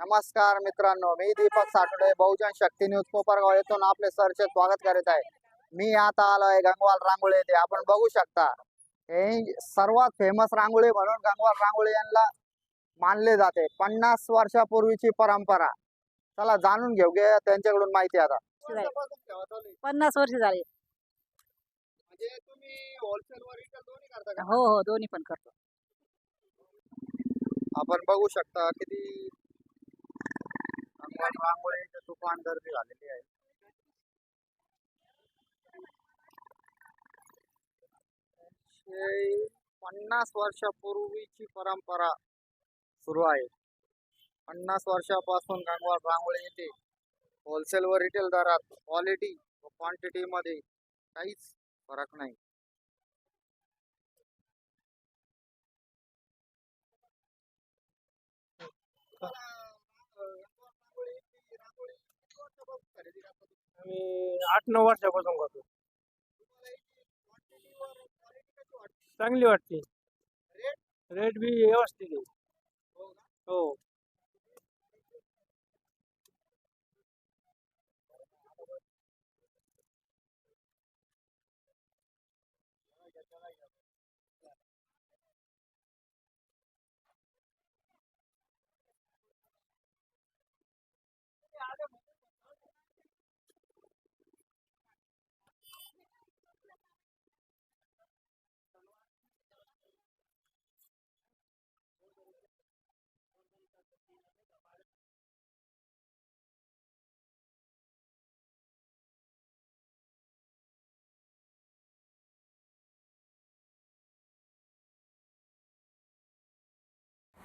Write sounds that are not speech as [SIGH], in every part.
नमस्कार मित्रांनो मी दीपक साठवडे बहुजन शक्ती न्यूज कोपरगाव येथून आपले सरचे स्वागत करीत आहे. मी आता आलो आहे गंगवाल रांगोळी येथे. आपण बघू शकता हे सर्वात फेमस रांगोळी म्हणून गंगवाल रांगोळी यांना मानले जाते. पन्नास वर्षापूर्वीची परंपरा. चला जाणून घेऊ घे त्यांच्याकडून माहिती आता. पन्नास वर्ष झाले. म्हणजे तुम्ही होलसेल वर retail दोन्ही करता का? हो हो दोन्ही पण करतो. आपण बघू शकता किती ठिकाणी तुफान गर्दी झालेली आहे. पन्नास वर्षापूर्वीची परंपरा सुरू आहे. पन्नास वर्षापासून गंगवाल रांगोळी येथे होलसेल व रिटेल दरात क्वालिटी व क्वांटिटी मध्ये काहीच फरक नाही. हो. आम्ही आठ नऊ वर्षापासून करतो. चांगली वाटते. रेट बी व्यवस्थित आहे. हो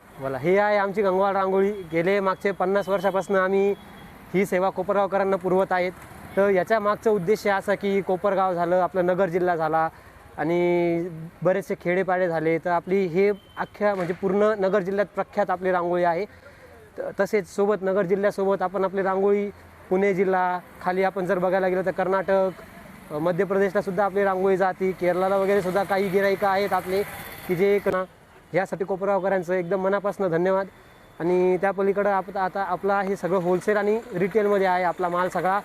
बोला ही आहे आमची गंगवाल रांगोळी. गेले मागचे पन्नास वर्षापासून आम्ही ही सेवा कोपरगावकरांना पुरवत आहेत. तर याच्या मागचा उद्देश असा की कोपरगाव झालं आपलं नगर जिल्हा झाला आणि बरेचसे खेडेपाडे झाले. तर आपली हे अख्ख्या म्हणजे पूर्ण नगर जिल्ह्यात प्रख्यात आपली रांगोळी आहे. तसेच सोबत नगर जिल्ह्यासोबत आपण आपली रांगोळी पुणे जिल्हा खाली आपण जर बघायला गेलं तर कर्नाटक मध्य प्रदेशला सुद्धा आपली रांगोळी जाती. केरळाला वगैरे सुद्धा काही गिरायिका आहेत आपले की जे एक ना ह्यासाठी कोपरावकरांचं एकदम मनापासून धन्यवाद. आणि त्या पलीकडं आप आता आपला हे सगळं होलसेल आणि रिटेलमध्ये आहे आपला माल सगळा.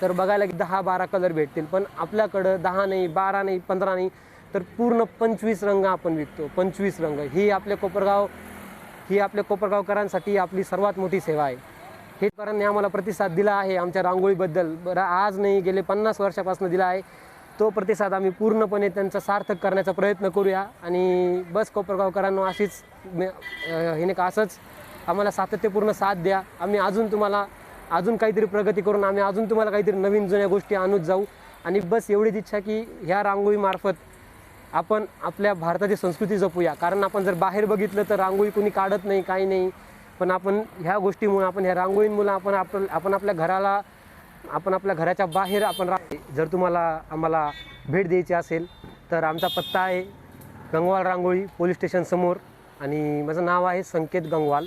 तर बघायला की दहा बारा कलर भेटतील. पण आपल्याकडं दहा नाही बारा नाही पंधरा नाही तर पूर्ण पंचवीस रंग आपण विकतो. पंचवीस रंग. ही आपल्या कोपरगाव ही आपल्या कोपरगावकरांसाठी आपली सर्वात मोठी सेवा आहे. हे आम्हाला प्रतिसाद दिला आहे आमच्या रांगोळीबद्दल. बरं आज नाही गेले पन्नास वर्षापासून दिला आहे. तो प्रतिसाद आम्ही पूर्णपणे त्यांचा सार्थक करण्याचा प्रयत्न करूया. आणि बस कोपरगावकरांना अशीच हिने हे नाही का असंच आम्हाला सातत्यपूर्ण साथ द्या. आम्ही अजून तुम्हाला अजून काहीतरी प्रगती करून आम्ही अजून तुम्हाला काहीतरी नवीन जुन्या गोष्टी आणूच जाऊ. आणि बस एवढीच इच्छा की ह्या रांगोळीमार्फत आपण आपल्या भारताची संस्कृती जपूया. कारण आपण जर बाहेर बघितलं तर रांगोळी कोणी काढत नाही काही नाही. पण आपण ह्या गोष्टीमुळे आपण ह्या रांगोळींमुळे आपण आपण आपण आपल्या घराला आपण आपल्या घराच्या बाहेर आपण रा जर तुम्हाला आम्हाला भेट द्यायची असेल तर आमचा पत्ता आहे गंगवाल रांगोळी पोलीस स्टेशन समोर आणि माझं नाव आहे संकेत गंगवाल.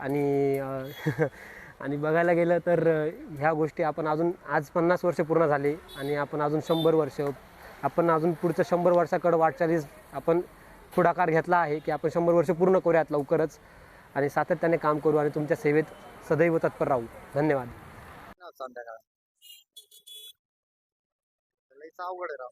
आणि [LAUGHS] आणि बघायला गेलं तर ह्या गोष्टी आपण अजून आज पन्नास वर्ष पूर्ण झाले आणि आपण अजून शंभर वर्ष आपण अजून पुढचं शंभर वर्षाकडं वाटचालीस आपण पुढाकार घेतला आहे की आपण शंभर वर्ष पूर्ण करूयात लवकरच. आणि सातत्याने काम करू आणि तुमच्या सेवेत सदैव तत्पर राहू. धन्यवाद. अवघड राव.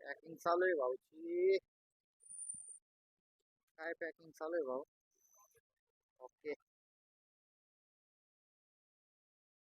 पॅकिंग चालू आहे भाऊची काय पॅकिंग चालू आहे भाऊ? ओके